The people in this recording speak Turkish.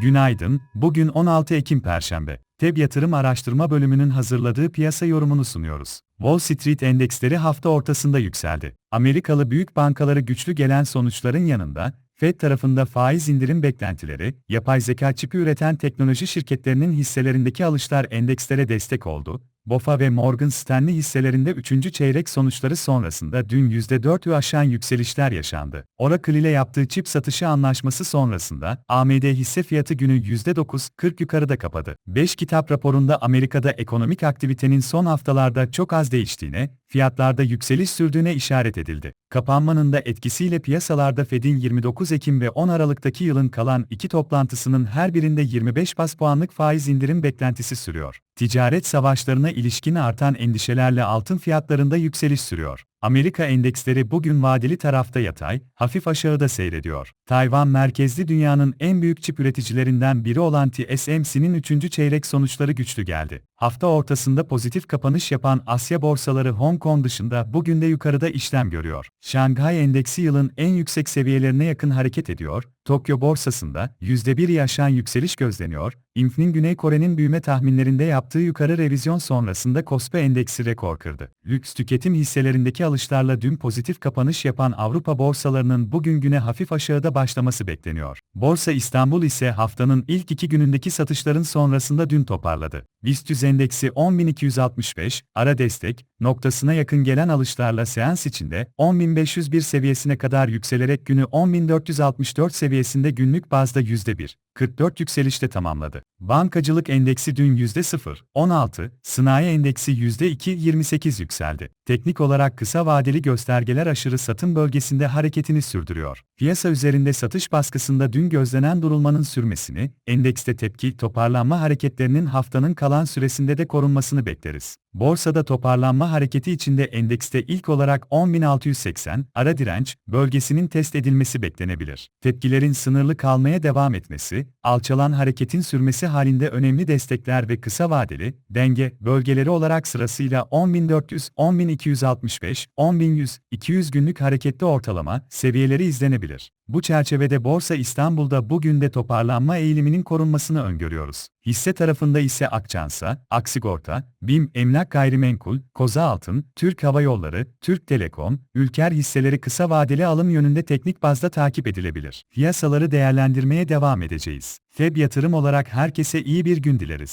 Günaydın, bugün 16 Ekim Perşembe. TEB Yatırım Araştırma Bölümünün hazırladığı piyasa yorumunu sunuyoruz. Wall Street endeksleri hafta ortasında yükseldi. Amerikalı büyük bankaları güçlü gelen sonuçların yanında, Fed tarafında faiz indirim beklentileri, yapay zeka çipi üreten teknoloji şirketlerinin hisselerindeki alışlar endekslere destek oldu. BOFA ve Morgan Stanley hisselerinde 3. çeyrek sonuçları sonrasında dün %4'ü aşan yükselişler yaşandı. Oracle ile yaptığı çip satışı anlaşması sonrasında AMD hisse fiyatı günü %9.40 yukarıda kapadı. 5 kitap raporunda Amerika'da ekonomik aktivitenin son haftalarda çok az değiştiğine, fiyatlarda yükseliş sürdüğüne işaret edildi. Kapanmanın da etkisiyle piyasalarda Fed'in 29 Ekim ve 10 Aralık'taki yılın kalan iki toplantısının her birinde 25 bas puanlık faiz indirim beklentisi sürüyor. Ticaret savaşlarına ilişkin artan endişelerle altın fiyatlarında yükseliş sürüyor. Amerika endeksleri bugün vadeli tarafta yatay, hafif aşağıda seyrediyor. Tayvan merkezli dünyanın en büyük çip üreticilerinden biri olan TSMC'nin 3. çeyrek sonuçları güçlü geldi. Hafta ortasında pozitif kapanış yapan Asya borsaları Hong Kong dışında bugün de yukarıda işlem görüyor. Şanghay endeksi yılın en yüksek seviyelerine yakın hareket ediyor, Tokyo borsasında %1'i aşan yükseliş gözleniyor, İnf'nin Güney Kore'nin büyüme tahminlerinde yaptığı yukarı revizyon sonrasında Kospi endeksi rekor kırdı. Lüks tüketim hisselerindeki alışlarla dün pozitif kapanış yapan Avrupa borsalarının bugün güne hafif aşağıda başlaması bekleniyor. Borsa İstanbul ise haftanın ilk iki günündeki satışların sonrasında dün toparladı. BIST endeksi 10.265, ara destek, noktasına yakın gelen alışlarla seans içinde 10.501 seviyesine kadar yükselerek günü 10.464 seviyesinde günlük bazda %1. 44 yükselişte tamamladı. Bankacılık endeksi dün %0.16, sanayi endeksi %2.28 yükseldi. Teknik olarak kısa vadeli göstergeler aşırı satım bölgesinde hareketini sürdürüyor. Piyasa üzerinde satış baskısında dün gözlenen durulmanın sürmesini, endekste tepki toparlanma hareketlerinin haftanın kalan süresinde de korunmasını bekleriz. Borsada toparlanma hareketi içinde endekste ilk olarak 10.680 ara direnç bölgesinin test edilmesi beklenebilir. Tepkilerin sınırlı kalmaya devam etmesi, alçalan hareketin sürmesi halinde önemli destekler ve kısa vadeli denge bölgeleri olarak sırasıyla 10.400, 10.265, 10.100, 200 günlük hareketli ortalama seviyeleri izlenebilir. Bu çerçevede Borsa İstanbul'da bugün de toparlanma eğiliminin korunmasını öngörüyoruz. Hisse tarafında ise Akçansa, Aksigorta, BİM Emlak Gayrimenkul, Koza Altın, Türk Hava Yolları, Türk Telekom, Ülker hisseleri kısa vadeli alım yönünde teknik bazda takip edilebilir. Piyasaları değerlendirmeye devam edeceğiz. FEB yatırım olarak herkese iyi bir gün dileriz.